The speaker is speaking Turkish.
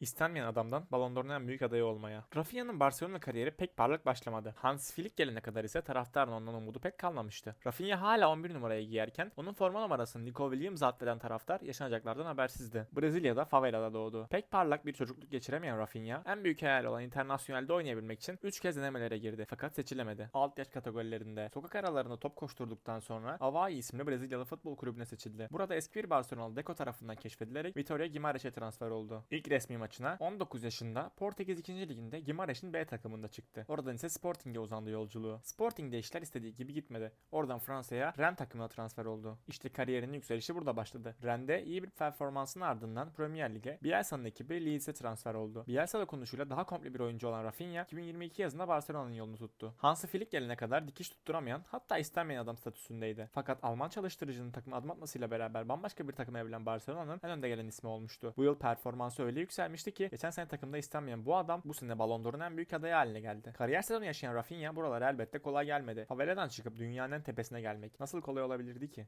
İstenmeyen adamdan Ballon d'Or'un büyük adayı olmaya. Rafinha'nın Barcelona kariyeri pek parlak başlamadı. Hans Flick gelene kadar ise taraftarın ondan umudu pek kalmamıştı. Rafinha hala 11 numarayı giyerken onun forma numarasını Nico Williams atfeden taraftar yaşanacaklardan habersizdi. Brezilya'da favelada doğdu. Pek parlak bir çocukluk geçiremeyen Rafinha en büyük hayal olan internasyonelde oynayabilmek için 3 kez denemelere girdi fakat seçilemedi. Alt yaş kategorilerinde sokak aralarında top koşturduktan sonra Avaí isimli Brezilyalı futbol kulübüne seçildi. Burada eski bir Barcelonalı Deco tarafından keşfedilerek Vitória Guimarães'e transfer oldu. İlk resmi maçına 19 yaşında Portekiz 2. Liginde Guimarães'in B takımında çıktı. Oradan ise Sporting'e uzandı yolculuğu. Sporting'de işler istediği gibi gitmedi. Oradan Fransa'ya Rennes takımına transfer oldu. İşte kariyerinin yükselişi burada başladı. Rennes'de iyi bir performansın ardından Premier Lig'e Bielsa'nın ekibi Leeds'e transfer oldu. Bielsa dokunuşuyla daha komple bir oyuncu olan Rafinha 2022 yazında Barcelona'nın yolunu tuttu. Hansi Flick gelene kadar dikiş tutturamayan hatta istenmeyen adam statüsündeydi. Fakat Alman çalıştırıcının takıma adım atmasıyla beraber bambaşka bir takıma evrilen Barcelona'nın en önde gelen ismi olmuştu. Bu yıl performansı öyle yükselmişti ki geçen sene takımda istenmeyen bu adam bu sene Ballon d'Or'un en büyük adayı haline geldi. Kariyer sezonu yaşayan Rafinha buralara elbette kolay gelmedi. Faveladan çıkıp dünyanın en tepesine gelmek nasıl kolay olabilirdi ki?